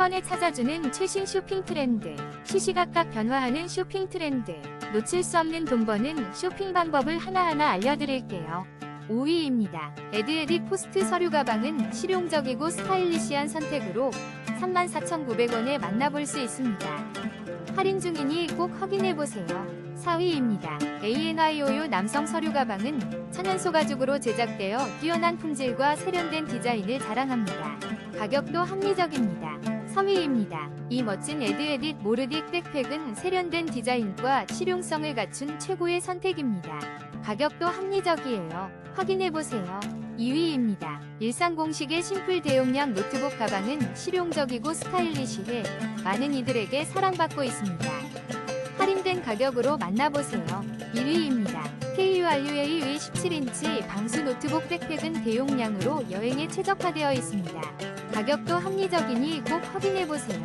번에 찾아주는 최신 쇼핑 트렌드. 시시각각 변화하는 쇼핑 트렌드. 놓칠 수 없는 돈 버는 쇼핑 방법을 하나하나 알려드릴게요. 5위입니다. 에드에딕 포스트 서류 가방은 실용적이고 스타일리시한 선택으로 34,900원에 만나볼 수 있습니다. 할인 중이니 꼭 확인해보세요. 4위입니다. ANIOU 남성 서류 가방은 천연소 가죽으로 제작되어 뛰어난 품질과 세련된 디자인을 자랑합니다. 가격도 합리적입니다. 3위입니다. 이 멋진 에드에딕 모르딕 백팩은 세련된 디자인과 실용성을 갖춘 최고의 선택입니다. 가격도 합리적이에요. 확인해보세요. 2위입니다. 일상 공식의 심플 대용량 노트북 가방은 실용적이고 스타일리시해 많은 이들에게 사랑받고 있습니다. 할인된 가격으로 만나보세요. 1위입니다. KURUA 위 17인치 방수 노트북 백팩은 대용량으로 여행에 최적화되어 있습니다. 가격도 합리적이니 꼭 확인해보세요.